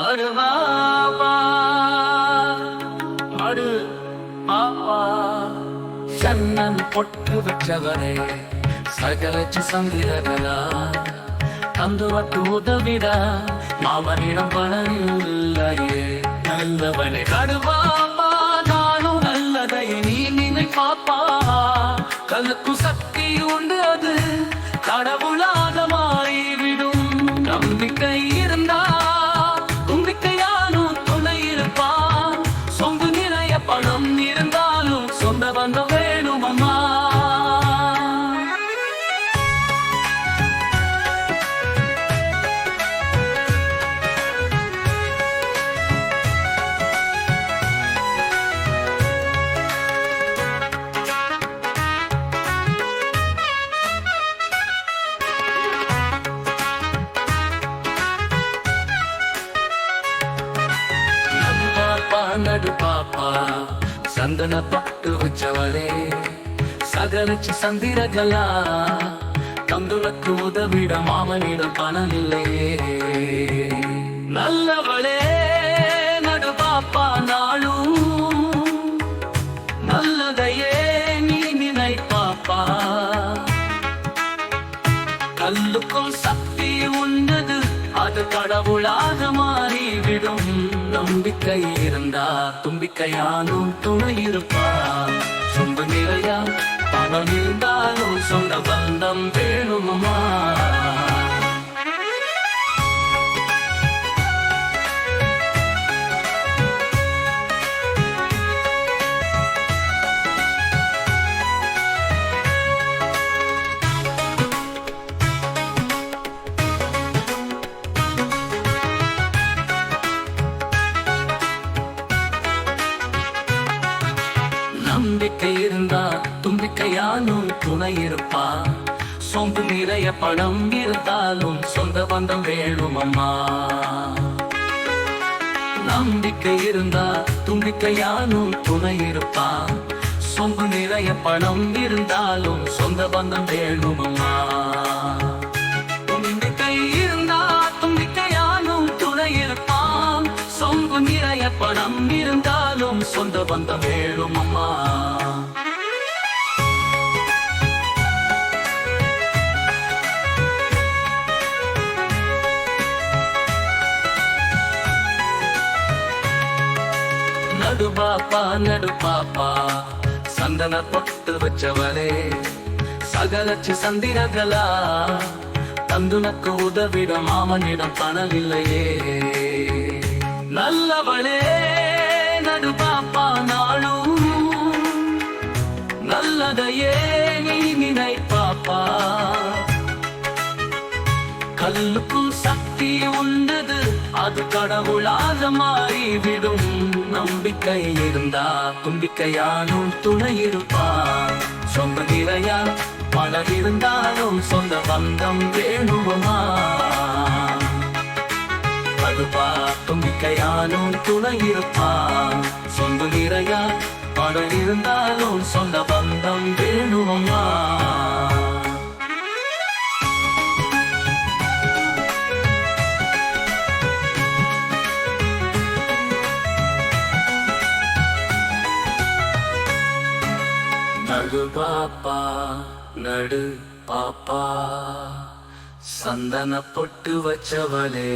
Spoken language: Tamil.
அருவாபா சன்னன் பொட்டு வச்சவரே சகலச்சு சந்திரகலா தந்துவட்டு உதவிட மாமனிடம் பலனில்லையே. நல்லவனே கருவாப்பா நானும் நல்லதை நீ நினைப்பாப்பா கலக்கு சக்தி உண்டு அது கடவுளாக மாறிவிடும். நம்பிக்கை பாப்பா நடு பாப்பா சந்தன பட்டு வச்சவளே சகலச்சு சந்திரகலா தந்துலக்கு உதவிட மாமனிடம் பணம் இல்லையே நல்லவளே நடு பாப்பா நாளும் நல்லதையே நீ நினை பாப்பா கல்லுக்கும் சக்தி உண்டது அது கடவுளாக மாறிவிடும் தும்பிக்கை இருந்தா தும்பிக்கையானும் துணை இருப்பார் சொந்த நிறையா பணம் இருந்தாலும் சொந்த பந்தம் வேணுமா நம்பிக்கை இருந்தா தும்பிக்கையானும் துணை இருப்பா. சொம்பு நிறைய பணம் இருந்தாலும் சொந்த பந்தம் வேணும் அம்மா நம்பிக்கை இருந்தா தும்பிக்கையானும் துணை இருப்பா. சொம்பு நிறைய பணம் இருந்தாலும் சொந்த பந்தம் வேணும் அம்மா தும்பிக்கை இருந்தா தும்பிக்கையானும் துணை இருப்பான் சொந்த நிறைய பணம் இருந்தாலும் சொந்த பந்தம் வேணும் அம்மா. நடு பாப்பா நடு பாப்பா சந்தன பொட்டு வச்சவரே சகலச்சு சந்திரகலா தந்துனக்கு உதவிட மாமனிடம் பணவில்லையே நல்லவளே கடவுளாக மாறிவிடும். நம்பிக்கை இருந்தா தும்பிக்கையானும் துணை இருப்பார் சொந்த நிறையா பணம் இருந்தாலும் சொந்த பந்தம் வேணுமா? அதுபா தும்பிக்கையானும் துணை இருப்பான். சொந்த நிறையா பணம் இருந்தாலும் சொந்த பந்தம் வேணுமா? நடு பாப்பா நடு பாப்பா. சந்தன பொட்டு வச்சவளே.